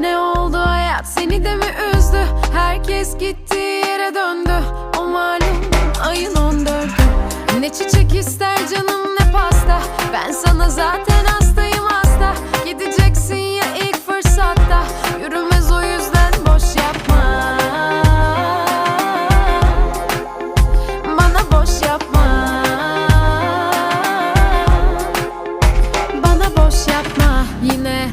Ne oldu hayat? Seni de mi üzdü? Herkes gittiği yere döndü. O malum ayın on dördü. Ne çiçek ister canım ne pasta. Ben sana zaten hastayım hasta. Gideceksin ya ilk fırsatta. Yürümez o yüzden boş yapma. Bana boş yapma. Bana boş yapma. Yine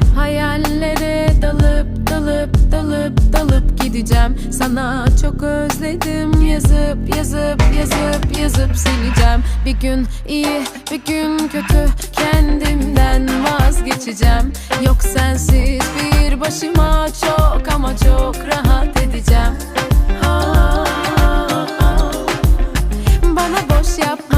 gideceğim Sana çok özledim. Yazıp yazıp yazıp yazıp sileceğim. Bir gün iyi bir gün kötü. Kendimden vazgeçeceğim. Yok sensiz bir başıma çok ama çok rahat edeceğim. Ah, ah, ah. Bana boş yapma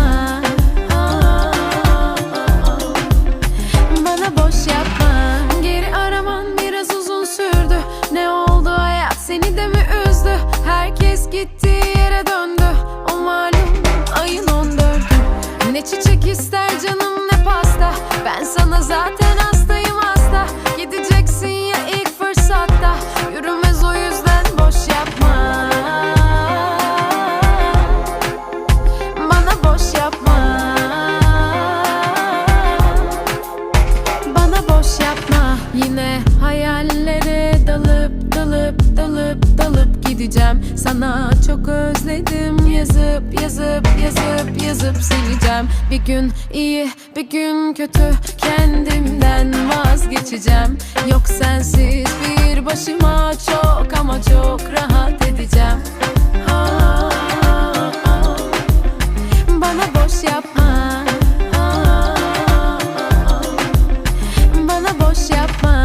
zaten hastayım hasta. Gideceksin ya ilk fırsatta. Yürümez o yüzden boş yapma. Bana boş yapma. Bana boş yapma. Yine hayallere dalıp dalıp dalıp dalıp gideceğim. Sana çok özledim. Yazıp yazıp yazıp yazıp sileceğim. Bir gün iyi bir gün kötü. Kendimden vazgeçeceğim. Yok sensiz bir başıma çok ama çok rahat edeceğim. Aa, Bana boş yapma. Aa, Bana boş yapma.